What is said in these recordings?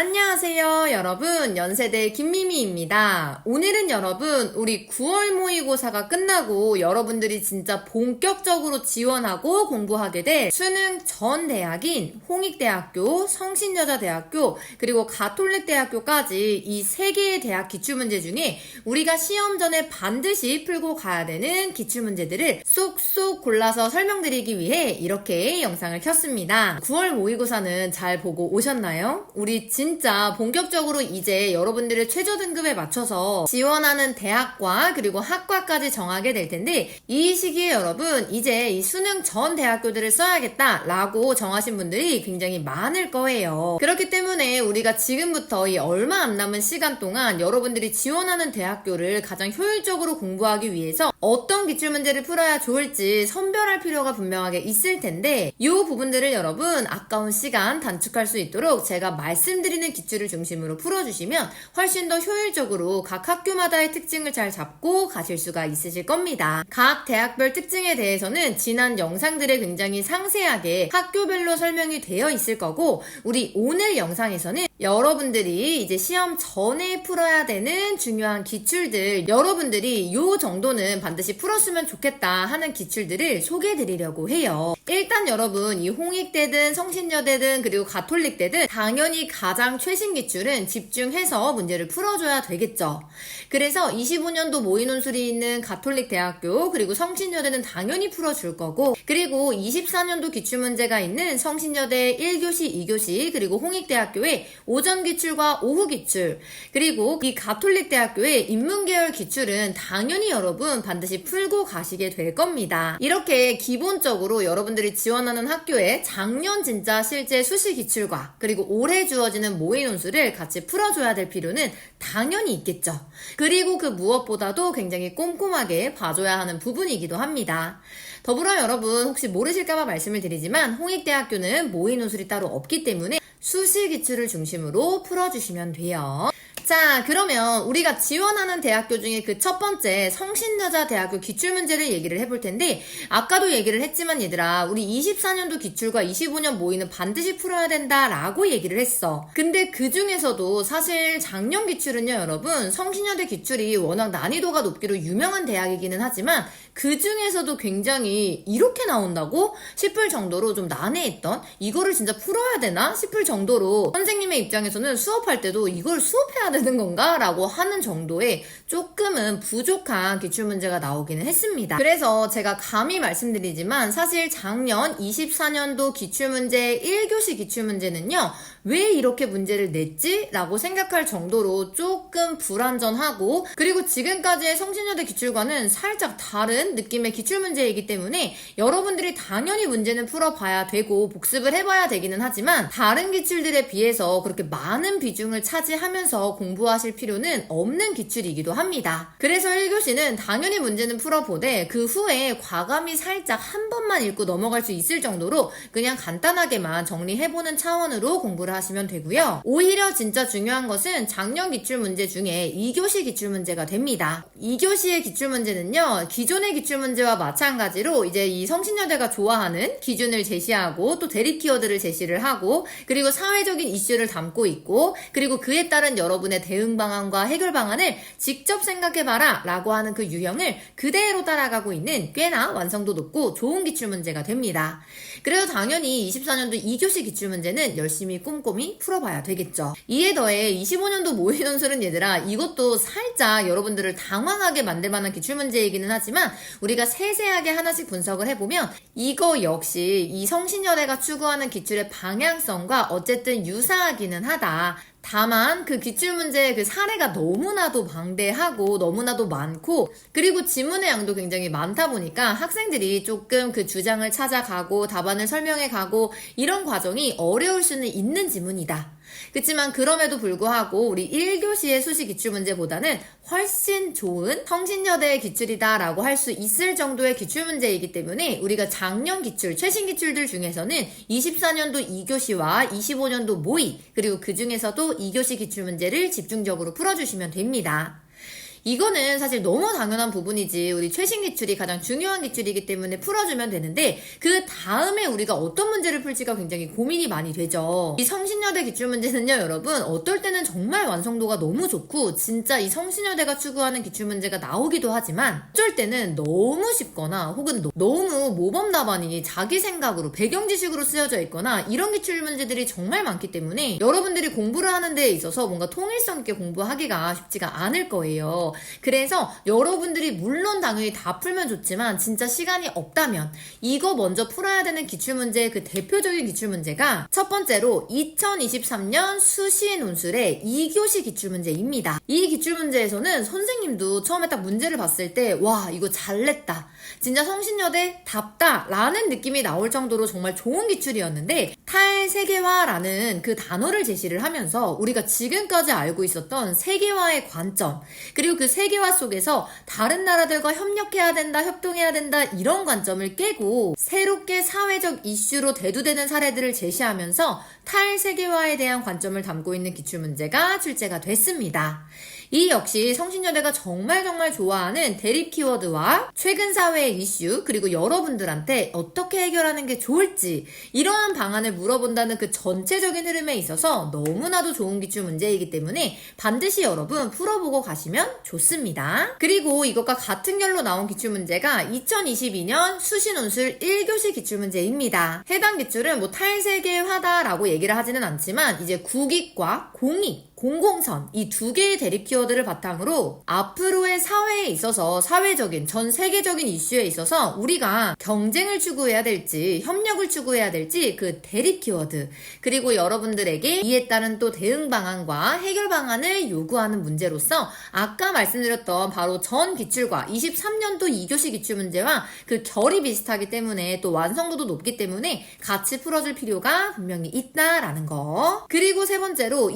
안녕 하세요, 여러분. 연세대 김미미입니다. 오늘은 여러분, 우리 9월 모의고사가 끝나고 여러분들이 진짜 본격적으로 지원하고 공부하게 될 수능 전 대학인 홍익대학교, 성신여자대학교, 그리고 가톨릭대학교까지 이 세 개의 대학 기출문제 중에 우리가 시험 전에 반드시 풀고 가야 되는 기출문제들을 쏙쏙 골라서 설명드리기 위해 이렇게 영상을 켰습니다. 9월 모의고사는 잘 보고 오셨나요? 우리 진짜 본격적으로 이제 여러분들의 최저 등급에 맞춰서 지원하는 대학과 그리고 학과까지 정하게 될 텐데 이 시기에 여러분 이제 이 수능 전 대학교들을 써야겠다라고 정하신 분들이 굉장히 많을 거예요. 그렇기 때문에 우리가 지금부터 이 얼마 안 남은 시간 동안 여러분들이 지원하는 대학교를 가장 효율적으로 공부하기 위해서 어떤 기출 문제를 풀어야 좋을지 선별할 필요가 분명하게 있을 텐데 이 부분들을 여러분 아까운 시간 단축할 수 있도록 제가 말씀드리는 기출 을 중심으로 풀어주시면 훨씬 더 효율적으로 각 학교마다의 특징을 잘 잡고 가실 수가 있으실 겁니다. 각 대학별 특징에 대해서는 지난 영상들에 굉장히 상세하게 학교별로 설명이 되어 있을 거고 우리 오늘 영상에서는 여러분들이 이제 시험 전에 풀어야 되는 중요한 기출들 여러분들이 요 정도는 반드시 풀었으면 좋겠다 하는 기출들을 소개해 드리려고 해요. 일단 여러분 이 홍익대든 성신여대든 그리고 가톨릭대든 당연히 가장 최신 기출은 집중해서 문제를 풀어줘야 되겠죠. 그래서 25년도 모의논술이 있는 가톨릭 대학교 그리고 성신여대는 당연히 풀어줄 거고 그리고 24년도 기출문제가 있는 성신여대 1교시, 2교시 그리고 홍익대학교의 오전 기출과 오후 기출 그리고 이 가톨릭 대학교의 인문계열 기출은 당연히 여러분 반드시 풀고 가시게 될 겁니다. 이렇게 기본적으로 여러분들이 지원하는 학교에 작년 진짜 실제 수시 기출과 그리고 올해 주어지는 모의 논술을 같이 풀어줘야 될 필요는 당연히 있겠죠. 그리고 그 무엇보다도 굉장히 꼼꼼하게 봐줘야 하는 부분이기도 합니다. 더불어 여러분 혹시 모르실까봐 말씀을 드리지만 홍익대학교는 모의 논술이 따로 없기 때문에 수시 기출을 중심으로 풀어주시면 돼요. 자, 그러면 우리가 지원하는 대학교 중에 그 첫 번째 성신여자 대학교 기출 문제를 얘기를 해볼 텐데, 아까도 얘기를 했지만 얘들아, 우리 24년도 기출과 25년 모의는 반드시 풀어야 된다라고 얘기를 했어. 근데 그 중에서도 사실 작년 기출은요, 여러분, 성신여대 기출이 워낙 난이도가 높기로 유명한 대학이기는 하지만, 그 중에서도 굉장히 이렇게 나온다고 싶을 정도로 좀 난해했던, 이거를 진짜 풀어야 되나 싶을 정도로 선생님의 입장에서는 수업할 때도 이걸 수업해야 되는 건가? 라고 하는 정도의 조금은 부족한 기출 문제가 나오기는 했습니다. 그래서 제가 감히 말씀드리지만 사실 작년 24년도 기출 문제 1교시 기출 문제는요, 왜 이렇게 문제를 냈지? 라고 생각할 정도로 조금 불안전하고 그리고 지금까지의 성신여대 기출과는 살짝 다른 느낌의 기출문제이기 때문에 여러분들이 당연히 문제는 풀어봐야 되고 복습을 해봐야 되기는 하지만 다른 기출들에 비해서 그렇게 많은 비중을 차지하면서 공부하실 필요는 없는 기출이기도 합니다. 그래서 1교시는 당연히 문제는 풀어보되 그 후에 과감히 살짝 한 번만 읽고 넘어갈 수 있을 정도로 그냥 간단하게만 정리해보는 차원으로 공부를 하시면 되고요. 오히려 진짜 중요한 것은 작년 기출 문제 중에 2교시 기출 문제가 됩니다. 2교시의 기출 문제는요, 기존의 기출 문제와 마찬가지로 이제 이 성신여대가 좋아하는 기준을 제시하고 또 대립 키워드를 제시를 하고 그리고 사회적인 이슈를 담고 있고 그리고 그에 따른 여러분의 대응 방안과 해결 방안을 직접 생각해봐라 라고 하는 그 유형을 그대로 따라가고 있는 꽤나 완성도 높고 좋은 기출 문제가 됩니다. 그래서 당연히 24년도 2교시 기출문제는 열심히 꼼꼼히 풀어봐야 되겠죠. 이에 더해 25년도 모의논술은 얘들아 이것도 살짝 여러분들을 당황하게 만들 만한 기출문제이기는 하지만 우리가 세세하게 하나씩 분석을 해보면 이거 역시 이 성신여대가 추구하는 기출의 방향성과 어쨌든 유사하기는 하다. 다만 그 기출 문제의 그 사례가 너무나도 방대하고 너무나도 많고 그리고 지문의 양도 굉장히 많다 보니까 학생들이 조금 그 주장을 찾아가고 답안을 설명해 가고 이런 과정이 어려울 수는 있는 지문이다. 그렇지만 그럼에도 불구하고 우리 1교시의 수시 기출 문제보다는 훨씬 좋은 성신여대의 기출이다라고 할 수 있을 정도의 기출 문제이기 때문에 우리가 작년 기출, 최신 기출들 중에서는 24년도 2교시와 25년도 모의, 그리고 그 중에서도 2교시 기출 문제를 집중적으로 풀어주시면 됩니다. 이거는 사실 너무 당연한 부분이지. 우리 최신 기출이 가장 중요한 기출이기 때문에 풀어주면 되는데 그 다음에 우리가 어떤 문제를 풀지가 굉장히 고민이 많이 되죠. 이 성신여대 기출 문제는요, 여러분 어떨 때는 정말 완성도가 너무 좋고 진짜 이 성신여대가 추구하는 기출 문제가 나오기도 하지만 어쩔 때는 너무 쉽거나 혹은 너- 너무 모범 답안이 자기 생각으로 배경 지식으로 쓰여져 있거나 이런 기출 문제들이 정말 많기 때문에 여러분들이 공부를 하는 데에 있어서 뭔가 통일성 있게 공부하기가 쉽지가 않을 거예요. 그래서 여러분들이 물론 당연히 다 풀면 좋지만 진짜 시간이 없다면 이거 먼저 풀어야 되는 기출 문제의 그 대표적인 기출 문제가 첫 번째로 2023년 수시 논술의 2교시 기출 문제입니다. 이 기출 문제에서는 선생님도 처음에 딱 문제를 봤을 때 와 이거 잘 냈다. 진짜 성신여대 답다 라는 느낌이 나올 정도로 정말 좋은 기출이었는데 탈세계화라는 그 단어를 제시를 하면서 우리가 지금까지 알고 있었던 세계화의 관점 그리고 그 세계화 속에서 다른 나라들과 협력해야 된다 협동해야 된다 이런 관점을 깨고 새롭게 사회적 이슈로 대두되는 사례들을 제시하면서 탈세계화에 대한 관점을 담고 있는 기출문제가 출제가 됐습니다. 이 역시 성신여대가 정말 정말 좋아하는 대립 키워드와 최근 사회의 이슈 그리고 여러분들한테 어떻게 해결하는 게 좋을지 이러한 방안을 물어본다는 그 전체적인 흐름에 있어서 너무나도 좋은 기출 문제이기 때문에 반드시 여러분 풀어보고 가시면 좋습니다. 그리고 이것과 같은 결로 나온 기출 문제가 2022년 수시 논술 1교시 기출 문제입니다. 해당 기출은 뭐 탈세계화다라고 얘기를 하지는 않지만 이제 국익과 공익 공공선 이 두 개의 대립 키워드를 바탕으로 앞으로의 사회에 있어서 사회적인 전 세계적인 이슈에 있어서 우리가 경쟁을 추구해야 될지 협력을 추구해야 될지 그 대립 키워드 그리고 여러분들에게 이에 따른 또 대응 방안과 해결 방안을 요구하는 문제로서 아까 말씀드렸던 바로 전 기출과 23년도 2교시 기출 문제와 그 결이 비슷하기 때문에 또 완성도도 높기 때문에 같이 풀어줄 필요가 분명히 있다라는 거. 그리고 세 번째로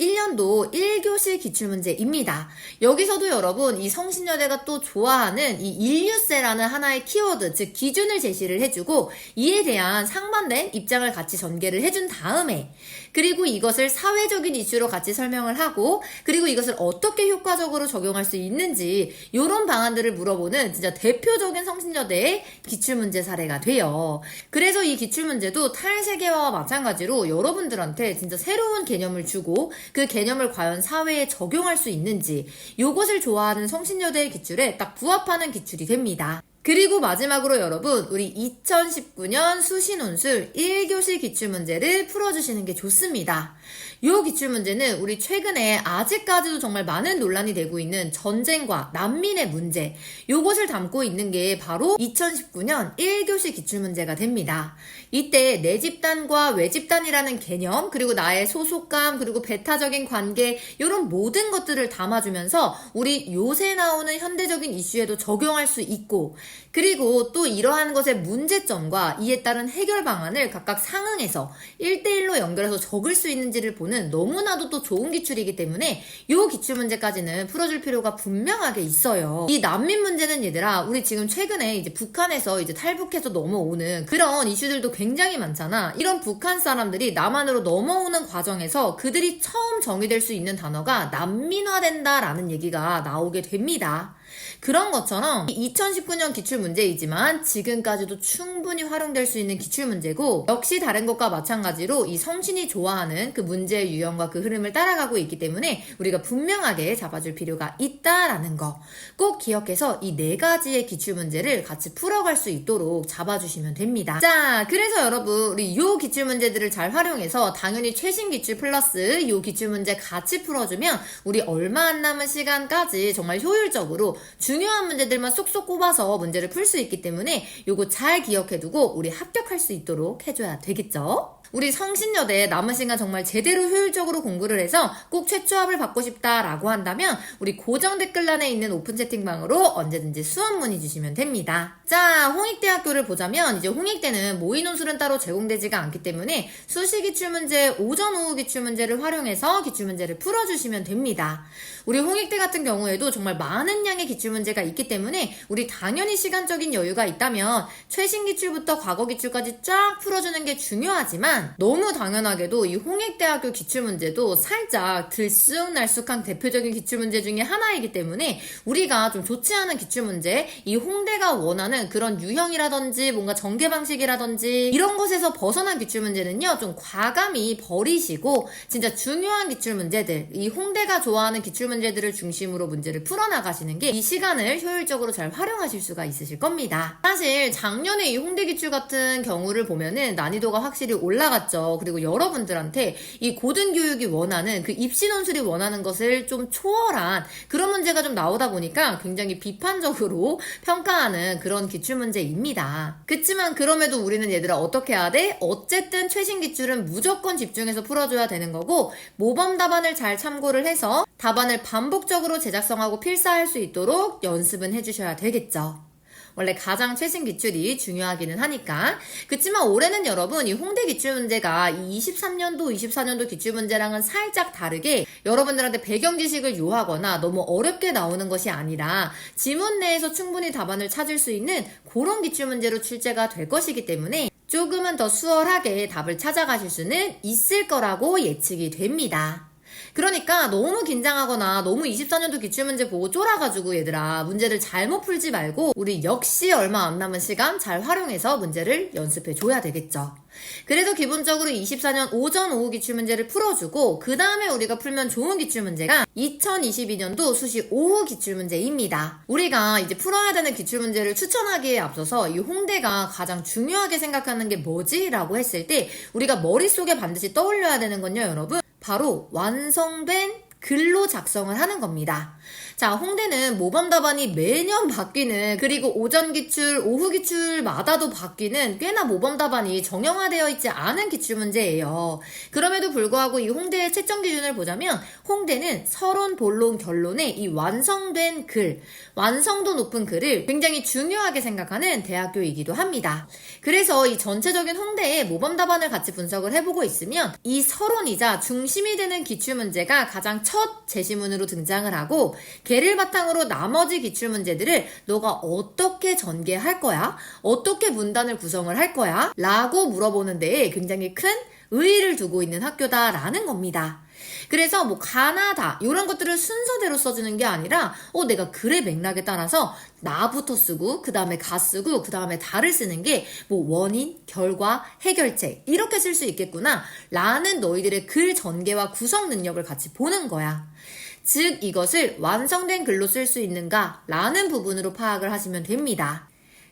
2021년도 1교시 기출문제입니다. 여기서도 여러분 이 성신여대가 또 좋아하는 이 인류세라는 하나의 키워드, 즉 기준을 제시를 해주고 이에 대한 상반된 입장을 같이 전개를 해준 다음에 그리고 이것을 사회적인 이슈로 같이 설명을 하고 그리고 이것을 어떻게 효과적으로 적용할 수 있는지 이런 방안들을 물어보는 진짜 대표적인 성신여대의 기출문제 사례가 돼요. 그래서 이 기출문제도 탈세계화와 마찬가지로 여러분들한테 진짜 새로운 개념을 주고 그 개념을 과연 사회에 적용할 수 있는지 이것을 좋아하는 성신여대의 기출에 딱 부합하는 기출이 됩니다. 그리고 마지막으로 여러분, 우리 2019년 수시논술 1교시 기출문제를 풀어주시는 게 좋습니다. 요 기출 문제는 우리 최근에 아직까지도 정말 많은 논란이 되고 있는 전쟁과 난민의 문제, 요것을 담고 있는 게 바로 2019년 1교시 기출 문제가 됩니다. 이때 내 집단과 외 집단이라는 개념, 그리고 나의 소속감, 그리고 배타적인 관계, 이런 모든 것들을 담아주면서 우리 요새 나오는 현대적인 이슈에도 적용할 수 있고, 그리고 또 이러한 것의 문제점과 이에 따른 해결 방안을 각각 상응해서 1대1로 연결해서 적을 수 있는지를 보는 너무나도 또 좋은 기출이기 때문에 이 기출 문제까지는 풀어줄 필요가 분명하게 있어요. 이 난민 문제는 얘들아, 우리 지금 최근에 이제 북한에서 이제 탈북해서 넘어오는 그런 이슈들도 굉장히 많잖아. 이런 북한 사람들이 남한으로 넘어오는 과정에서 그들이 처음 정의될 수 있는 단어가 난민화된다라는 얘기가 나오게 됩니다. 그런 것처럼 2019년 기출 문제이지만 지금까지도 충분히 활용될 수 있는 기출 문제고 역시 다른 것과 마찬가지로 이 성신이 좋아하는 그 문제의 유형과 그 흐름을 따라가고 있기 때문에 우리가 분명하게 잡아줄 필요가 있다라는 거 꼭 기억해서 이 네 가지의 기출 문제를 같이 풀어갈 수 있도록 잡아주시면 됩니다. 자, 그래서 여러분 우리 요 기출 문제들을 잘 활용해서 당연히 최신 기출 플러스 요 기출 문제 같이 풀어주면 우리 얼마 안 남은 시간까지 정말 효율적으로 중요한 문제들만 쏙쏙 꼽아서 문제를 풀 수 있기 때문에 요거 잘 기억해두고 우리 합격할 수 있도록 해줘야 되겠죠? 우리 성신여대 남은 시간 정말 제대로 효율적으로 공부를 해서 꼭 최초합을 받고 싶다라고 한다면 우리 고정 댓글란에 있는 오픈 채팅방으로 언제든지 수업 문의 주시면 됩니다. 자, 홍익대학교를 보자면 이제 홍익대는 모의 논술은 따로 제공되지가 않기 때문에 수시 기출문제, 오전 오후 기출문제를 활용해서 기출문제를 풀어주시면 됩니다. 우리 홍익대 같은 경우에도 정말 많은 양의 기출문제가 있기 때문에 우리 당연히 시간적인 여유가 있다면 최신 기출부터 과거 기출까지 쫙 풀어주는 게 중요하지만 너무 당연하게도 이 홍익대학교 기출문제도 살짝 들쑥날쑥한 대표적인 기출문제 중에 하나이기 때문에 우리가 좀 좋지 않은 기출문제 이 홍대가 원하는 그런 유형이라든지 뭔가 전개 방식이라든지 이런 것에서 벗어난 기출문제는요 좀 과감히 버리시고 진짜 중요한 기출문제들 이 홍대가 좋아하는 기출문제들을 중심으로 문제를 풀어나가시는 게 이 시간을 효율적으로 잘 활용하실 수가 있으실 겁니다. 사실 작년에 이 홍대 기출 같은 경우를 보면은 난이도가 확실히 올라갔죠. 그리고 여러분들한테 이 고등교육이 원하는 그 입시 논술이 원하는 것을 좀 초월한 그런 문제가 좀 나오다 보니까 굉장히 비판적으로 평가하는 그런 기출 문제입니다. 그치만 그럼에도 우리는 얘들아 어떻게 해야 돼? 어쨌든 최신 기출은 무조건 집중해서 풀어줘야 되는 거고 모범 답안을 잘 참고를 해서 답안을 반복적으로 제작성하고 필사할 수 있도록 연습은 해주셔야 되겠죠. 원래 가장 최신 기출이 중요하기는 하니까. 그치만 올해는 여러분, 이 홍대 기출 문제가 이 23년도, 24년도 기출 문제랑은 살짝 다르게 여러분들한테 배경 지식을 요하거나 너무 어렵게 나오는 것이 아니라 지문 내에서 충분히 답안을 찾을 수 있는 그런 기출 문제로 출제가 될 것이기 때문에 조금은 더 수월하게 답을 찾아가실 수는 있을 거라고 예측이 됩니다. 그러니까 너무 긴장하거나 너무 24년도 기출문제 보고 쫄아가지고 얘들아 문제를 잘못 풀지 말고 우리 역시 얼마 안 남은 시간 잘 활용해서 문제를 연습해 줘야 되겠죠. 그래서 기본적으로 24년 오전 오후 기출문제를 풀어주고 그 다음에 우리가 풀면 좋은 기출문제가 2022년도 수시 오후 기출문제입니다. 우리가 이제 풀어야 되는 기출문제를 추천하기에 앞서서 이 홍대가 가장 중요하게 생각하는 게 뭐지? 라고 했을 때 우리가 머릿속에 반드시 떠올려야 되는 건요 여러분 바로 완성된 글로 작성을 하는 겁니다. 자, 홍대는 모범 답안이 매년 바뀌는 그리고 오전 기출, 오후 기출마다도 바뀌는 꽤나 모범 답안이 정형화되어 있지 않은 기출 문제예요. 그럼에도 불구하고 이 홍대의 채점 기준을 보자면 홍대는 서론, 본론, 결론의 이 완성된 글, 완성도 높은 글을 굉장히 중요하게 생각하는 대학교이기도 합니다. 그래서 이 전체적인 홍대의 모범 답안을 같이 분석을 해보고 있으면 이 서론이자 중심이 되는 기출 문제가 가장 첫 제시문으로 등장을 하고 걔를 바탕으로 나머지 기출 문제들을 너가 어떻게 전개할 거야? 어떻게 문단을 구성을 할 거야? 라고 물어보는 데에 굉장히 큰 의의를 두고 있는 학교다라는 겁니다. 그래서 뭐 가나다 이런 것들을 순서대로 써주는 게 아니라 어 내가 글의 맥락에 따라서 나부터 쓰고 그 다음에 가 쓰고 그 다음에 다를 쓰는 게 뭐 원인, 결과, 해결책 이렇게 쓸 수 있겠구나 라는 너희들의 글 전개와 구성 능력을 같이 보는 거야. 즉 이것을 완성된 글로 쓸 수 있는가 라는 부분으로 파악을 하시면 됩니다.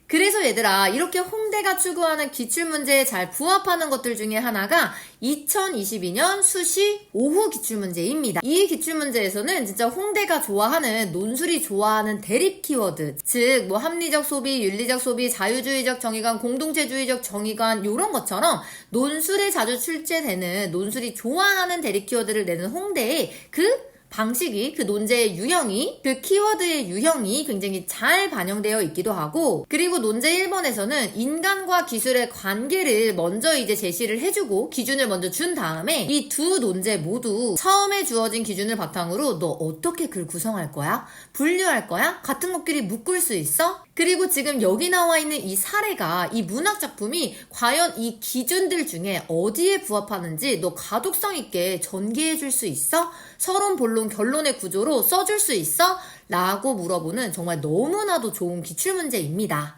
그래서 얘들아 이렇게 홍대가 추구하는 기출문제에 잘 부합하는 것들 중에 하나가 2022년 수시 오후 기출문제입니다. 이 기출문제에서는 진짜 홍대가 좋아하는 논술이 좋아하는 대립 키워드 즉 뭐 합리적 소비, 윤리적 소비, 자유주의적 정의관, 공동체주의적 정의관 이런 것처럼 논술에 자주 출제되는 논술이 좋아하는 대립 키워드를 내는 홍대의 그 방식이 그 논제의 유형이 그 키워드의 유형이 굉장히 잘 반영되어 있기도 하고 그리고 논제 1번에서는 인간과 기술의 관계를 먼저 이제 제시를 해주고 기준을 먼저 준 다음에 이 두 논제 모두 처음에 주어진 기준을 바탕으로 너 어떻게 글 구성할 거야? 분류할 거야? 같은 것끼리 묶을 수 있어? 그리고 지금 여기 나와 있는 이 사례가 이 문학 작품이 과연 이 기준들 중에 어디에 부합하는지 너 가독성 있게 전개해 줄 수 있어? 서론, 본론, 결론의 구조로 써줄 수 있어? 라고 물어보는 정말 너무나도 좋은 기출 문제입니다.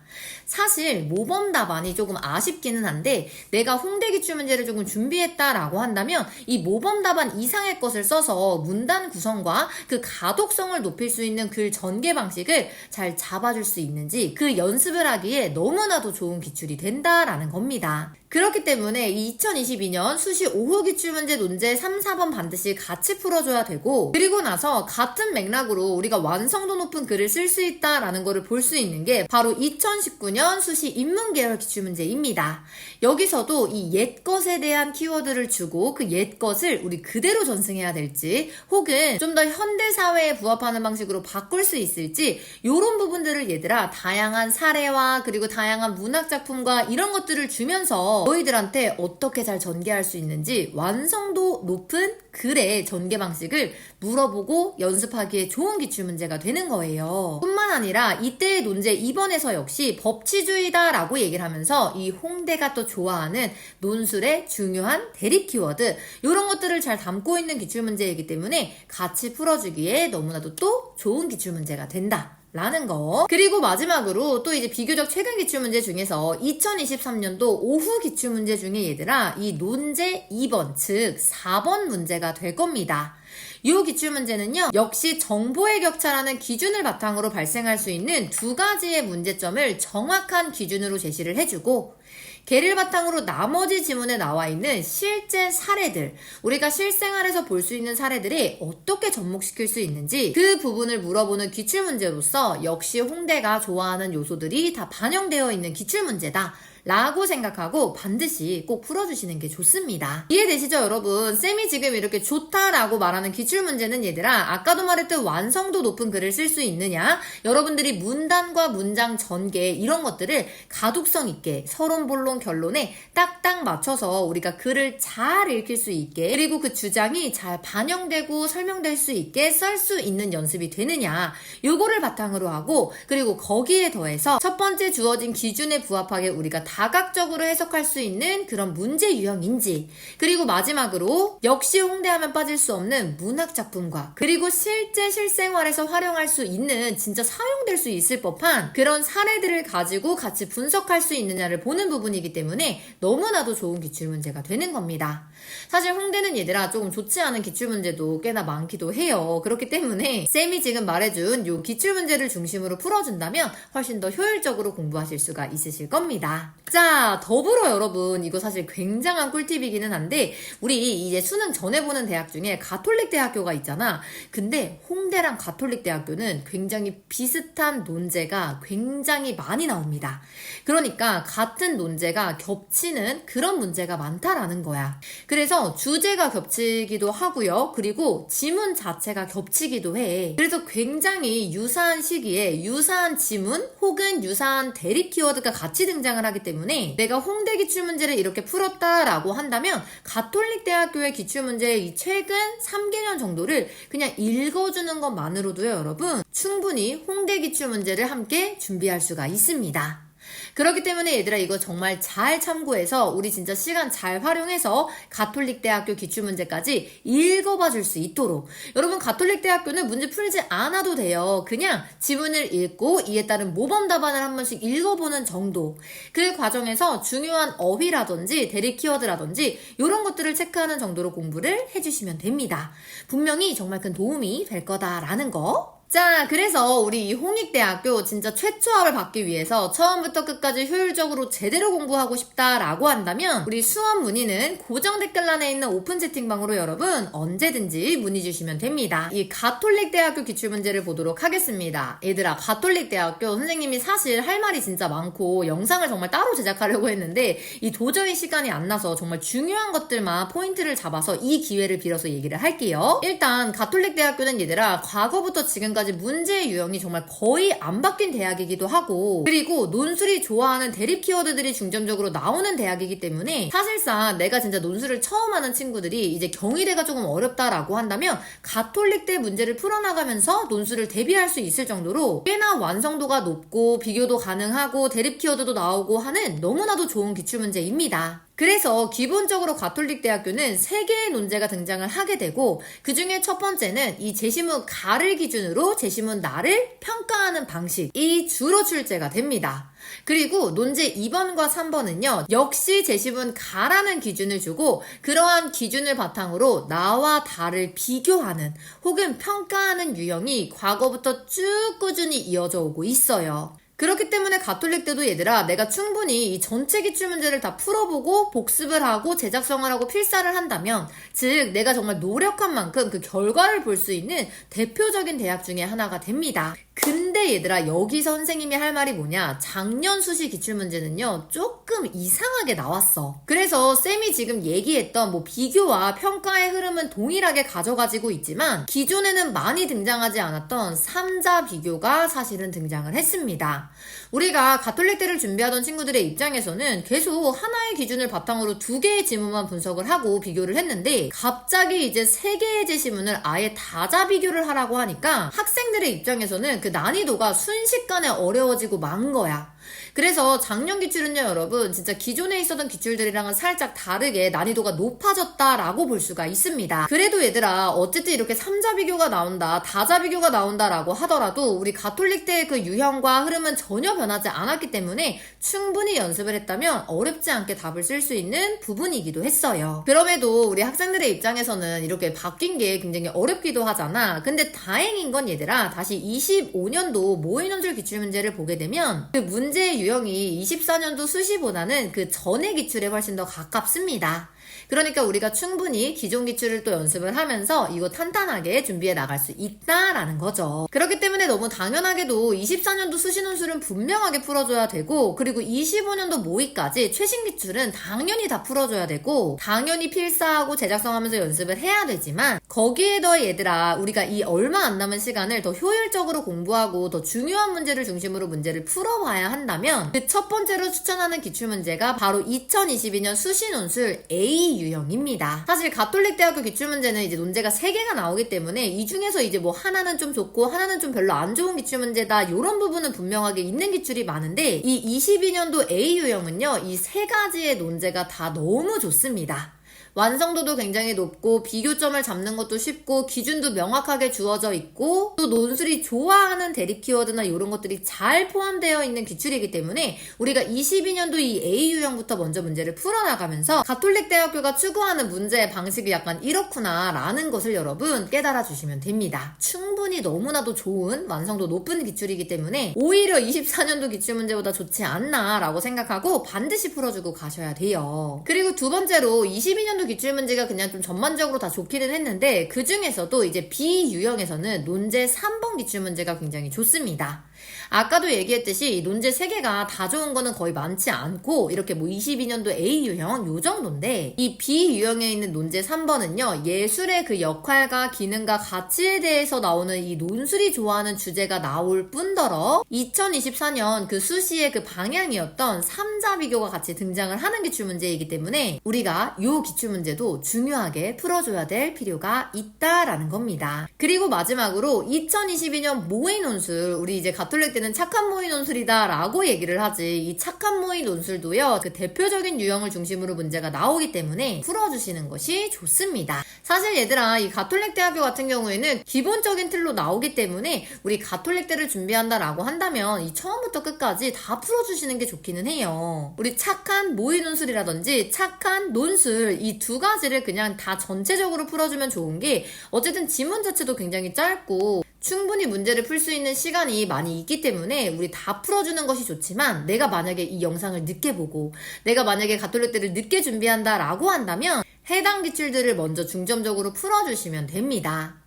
사실 모범 답안이 조금 아쉽기는 한데 내가 홍대 기출 문제를 조금 준비했다라고 한다면 이 모범 답안 이상의 것을 써서 문단 구성과 그 가독성을 높일 수 있는 글 전개 방식을 잘 잡아줄 수 있는지 그 연습을 하기에 너무나도 좋은 기출이 된다라는 겁니다. 그렇기 때문에 2022년 수시 오후 기출문제 논제 3, 4번 반드시 같이 풀어줘야 되고 그리고 나서 같은 맥락으로 우리가 완성도 높은 글을 쓸 수 있다라는 것을 볼수 있는 게 바로 2019년 수시 인문계열 기출문제입니다. 여기서도 이 옛것에 대한 키워드를 주고 그 옛것을 우리 그대로 전승해야 될지 혹은 좀 더 현대 사회에 부합하는 방식으로 바꿀 수 있을지 이런 부분들을 얘들아 다양한 사례와 그리고 다양한 문학 작품과 이런 것들을 주면서 너희들한테 어떻게 잘 전개할 수 있는지 완성도 높은 글의 전개 방식을 물어보고 연습하기에 좋은 기출 문제가 되는 거예요. 뿐만 아니라 이때의 논제 2번에서 역시 법치주의다라고 얘기를 하면서 이 홍대가 또 좋아하는 논술의 중요한 대립 키워드 이런 것들을 잘 담고 있는 기출 문제이기 때문에 같이 풀어주기에 너무나도 또 좋은 기출 문제가 된다. 라는 거. 그리고 마지막으로 또 이제 비교적 최근 기출문제 중에서 2023년도 오후 기출문제 중에 얘들아 이 논제 2번, 즉 4번 문제가 될 겁니다. 이 기출문제는요, 역시 정보의 격차라는 기준을 바탕으로 발생할 수 있는 두 가지의 문제점을 정확한 기준으로 제시를 해주고, 걔를 바탕으로 나머지 지문에 나와 있는 실제 사례들, 우리가 실생활에서 볼 수 있는 사례들이 어떻게 접목시킬 수 있는지 그 부분을 물어보는 기출문제로서 역시 홍대가 좋아하는 요소들이 다 반영되어 있는 기출문제다. 라고 생각하고 반드시 꼭 풀어주시는 게 좋습니다. 이해되시죠, 여러분? 쌤이 지금 이렇게 좋다라고 말하는 기출문제는 얘들아, 아까도 말했듯 완성도 높은 글을 쓸 수 있느냐? 여러분들이 문단과 문장 전개, 이런 것들을 가독성 있게 서론, 본론, 결론에 딱딱 맞춰서 우리가 글을 잘 읽힐 수 있게, 그리고 그 주장이 잘 반영되고 설명될 수 있게 쓸수 있는 연습이 되느냐? 요거를 바탕으로 하고, 그리고 거기에 더해서 첫 번째 주어진 기준에 부합하게 우리가 다각적으로 해석할 수 있는 그런 문제 유형인지 그리고 마지막으로 역시 홍대하면 빠질 수 없는 문학 작품과 그리고 실제 실생활에서 활용할 수 있는 진짜 사용될 수 있을 법한 그런 사례들을 가지고 같이 분석할 수 있느냐를 보는 부분이기 때문에 너무나도 좋은 기출문제가 되는 겁니다. 사실 홍대는 얘들아 조금 좋지 않은 기출 문제도 꽤나 많기도 해요. 그렇기 때문에 쌤이 지금 말해준 요 기출 문제를 중심으로 풀어준다면 훨씬 더 효율적으로 공부하실 수가 있으실 겁니다. 자, 더불어 여러분, 이거 사실 굉장한 꿀팁이기는 한데, 우리 이제 수능 전에 보는 대학 중에 가톨릭 대학교가 있잖아. 근데 홍대랑 가톨릭 대학교는 굉장히 비슷한 논제가 굉장히 많이 나옵니다. 그러니까 같은 논제가 겹치는 그런 문제가 많다라는 거야. 그래서 주제가 겹치기도 하고요. 그리고 지문 자체가 겹치기도 해. 그래서 굉장히 유사한 시기에 유사한 지문 혹은 유사한 대립 키워드가 같이 등장을 하기 때문에 내가 홍대 기출 문제를 이렇게 풀었다라고 한다면 가톨릭 대학교의 기출 문제의 이 최근 3개년 정도를 그냥 읽어주는 것만으로도요, 여러분. 충분히 홍대 기출 문제를 함께 준비할 수가 있습니다. 그렇기 때문에 얘들아 이거 정말 잘 참고해서 우리 진짜 시간 잘 활용해서 가톨릭 대학교 기출 문제까지 읽어봐 줄 수 있도록 여러분 가톨릭 대학교는 문제 풀지 않아도 돼요. 그냥 지문을 읽고 이에 따른 모범 답안을 한 번씩 읽어보는 정도. 그 과정에서 중요한 어휘라든지 대립 키워드라든지 이런 것들을 체크하는 정도로 공부를 해주시면 됩니다. 분명히 정말 큰 도움이 될 거다라는 거. 자, 그래서 우리 이 홍익대학교 진짜 최초합을 받기 위해서 처음부터 끝까지 효율적으로 제대로 공부하고 싶다라고 한다면 우리 수업 문의는 고정 댓글란에 있는 오픈 채팅방으로 여러분 언제든지 문의 주시면 됩니다. 이 가톨릭 대학교 기출문제를 보도록 하겠습니다. 얘들아, 가톨릭 대학교 선생님이 사실 할 말이 진짜 많고 영상을 정말 따로 제작하려고 했는데 이 도저히 시간이 안 나서 정말 중요한 것들만 포인트를 잡아서 이 기회를 빌어서 얘기를 할게요. 일단 가톨릭 대학교는 얘들아 과거부터 지금까지 문제 유형이 정말 거의 안 바뀐 대학이기도 하고 그리고 논술이 좋아하는 대립 키워드들이 중점적으로 나오는 대학이기 때문에 사실상 내가 진짜 논술을 처음 하는 친구들이 이제 경희대가 조금 어렵다라고 한다면 가톨릭대 문제를 풀어나가면서 논술을 대비할 수 있을 정도로 꽤나 완성도가 높고 비교도 가능하고 대립 키워드도 나오고 하는 너무나도 좋은 기출문제입니다. 그래서 기본적으로 가톨릭 대학교는 세 개의 논제가 등장을 하게 되고 그 중에 첫 번째는 이 제시문 가를 기준으로 제시문 나를 평가하는 방식이 주로 출제가 됩니다. 그리고 논제 2번과 3번은요, 역시 제시문 가라는 기준을 주고 그러한 기준을 바탕으로 나와 다를 비교하는 혹은 평가하는 유형이 과거부터 쭉 꾸준히 이어져 오고 있어요. 그렇기 때문에 가톨릭 때도 얘들아 내가 충분히 이 전체 기출 문제를 다 풀어보고 복습을 하고 제작성을 하고 필사를 한다면 즉 내가 정말 노력한 만큼 그 결과를 볼 수 있는 대표적인 대학 중에 하나가 됩니다. 근데 얘들아 여기 선생님이 할 말이 뭐냐? 작년 수시 기출문제는요 조금 이상하게 나왔어. 그래서 쌤이 지금 얘기했던 뭐 비교와 평가의 흐름은 동일하게 가져가지고 있지만 기존에는 많이 등장하지 않았던 3자 비교가 사실은 등장을 했습니다 우리가 가톨릭대를 준비하던 친구들의 입장에서는 계속 하나의 기준을 바탕으로 두 개의 지문만 분석을 하고 비교를 했는데 갑자기 이제 세 개의 제시문을 아예 다자 비교를 하라고 하니까 학생들의 입장에서는 그 난이도가 순식간에 어려워지고 만 거야. 그래서 작년 기출은요, 여러분, 진짜 기존에 있었던 기출들이랑은 살짝 다르게 난이도가 높아졌다라고 볼 수가 있습니다. 그래도 얘들아, 어쨌든 이렇게 3자 비교가 나온다, 다자 비교가 나온다라고 하더라도 우리 가톨릭대의 그 유형과 흐름은 전혀 변하지 않았기 때문에 충분히 연습을 했다면 어렵지 않게 답을 쓸 수 있는 부분이기도 했어요. 그럼에도 우리 학생들의 입장에서는 이렇게 바뀐 게 굉장히 어렵기도 하잖아. 근데 다행인 건 얘들아, 다시 25년도 모의논술 기출문제를 보게 되면 그 문제의 유형 이 24년도 수시보다는 그 전의 기출에 훨씬 더 가깝습니다. 그러니까 우리가 충분히 기존 기출을 또 연습을 하면서 이거 탄탄하게 준비해 나갈 수 있다라는 거죠. 그렇기 때문에 너무 당연하게도 24년도 수시 논술은 분명하게 풀어줘야 되고 그리고 25년도 모의까지 최신 기출은 당연히 다 풀어줘야 되고 당연히 필사하고 제작성하면서 연습을 해야 되지만 거기에 더 얘들아 우리가 이 얼마 안 남은 시간을 더 효율적으로 공부하고 더 중요한 문제를 중심으로 문제를 풀어봐야 한다면 그 첫 번째로 추천하는 기출 문제가 바로 2022년 수시 논술 A 유형입니다. 사실 가톨릭 대학교 기출 문제는 이제 논제가 3개가 나오기 때문에 이 중에서 이제 뭐 하나는 좀 좋고 하나는 좀 별로 안 좋은 기출 문제다 이런 부분은 분명하게 있는 기출이 많은데 이 22년도 A 유형은요 이 세 가지의 논제가 다 너무 좋습니다. 완성도도 굉장히 높고 비교점을 잡는 것도 쉽고 기준도 명확하게 주어져 있고 또 논술이 좋아하는 대립 키워드나 이런 것들이 잘 포함되어 있는 기출이기 때문에 우리가 22년도 이 A 유형부터 먼저 문제를 풀어나가면서 가톨릭 대학교가 추구하는 문제의 방식이 약간 이렇구나 라는 것을 여러분 깨달아 주시면 됩니다. 충분히 너무나도 좋은 완성도 높은 기출이기 때문에 오히려 24년도 기출 문제보다 좋지 않나 라고 생각하고 반드시 풀어주고 가셔야 돼요. 그리고 두 번째로 22년도 기출 문제가 그냥 좀 전반적으로 다 좋기는 했는데 그 중에서도 이제 B 유형에서는 논제 3번 기출 문제가 굉장히 좋습니다. 아까도 얘기했듯이 이 논제 3개가 다 좋은 거는 거의 많지 않고 이렇게 뭐 22년도 A 유형 요 정도인데 이 B 유형에 있는 논제 3번은요 예술의 그 역할과 기능과 가치에 대해서 나오는 이 논술이 좋아하는 주제가 나올 뿐더러 2024년 그 수시의 그 방향이었던 3자 비교가 같이 등장을 하는 기출 문제이기 때문에 우리가 요 기출 문제도 중요하게 풀어줘야 될 필요가 있다라는 겁니다. 그리고 마지막으로 2022년 모의 논술 우리 이제 가톨릭 때는 착한 모의 논술이다 라고 얘기를 하지 이 착한 모의 논술도요 그 대표적인 유형을 중심으로 문제가 나오기 때문에 풀어주시는 것이 좋습니다. 사실 얘들아 이 가톨릭 대학교 같은 경우에는 기본적인 틀로 나오기 때문에 우리 가톨릭 대를 준비한다라고 한다면 이 처음부터 끝까지 다 풀어주시는 게 좋기는 해요. 우리 착한 모의 논술이라든지 착한 논술 이 두 가지를 그냥 다 전체적으로 풀어주면 좋은 게 어쨌든 지문 자체도 굉장히 짧고 충분히 문제를 풀 수 있는 시간이 많이 있기 때문에 우리 다 풀어주는 것이 좋지만 내가 만약에 이 영상을 늦게 보고 내가 만약에 가톨릭 때를 늦게 준비한다라고 한다면 해당 기출들을 먼저 중점적으로 풀어주시면 됩니다.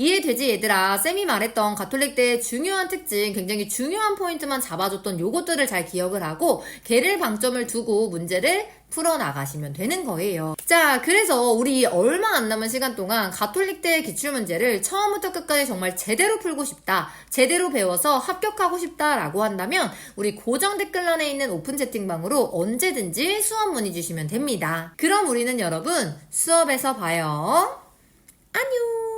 이해되지 얘들아 쌤이 말했던 가톨릭 때의 중요한 특징 굉장히 중요한 포인트만 잡아줬던 요것들을 잘 기억을 하고 걔를 방점을 두고 문제를 풀어나가시면 되는 거예요. 자, 그래서 우리 얼마 안 남은 시간 동안 가톨릭대 기출문제를 처음부터 끝까지 정말 제대로 풀고 싶다, 제대로 배워서 합격하고 싶다라고 한다면 우리 고정 댓글란에 있는 오픈 채팅방으로 언제든지 수업 문의 주시면 됩니다. 그럼 우리는 여러분 수업에서 봐요. 안녕!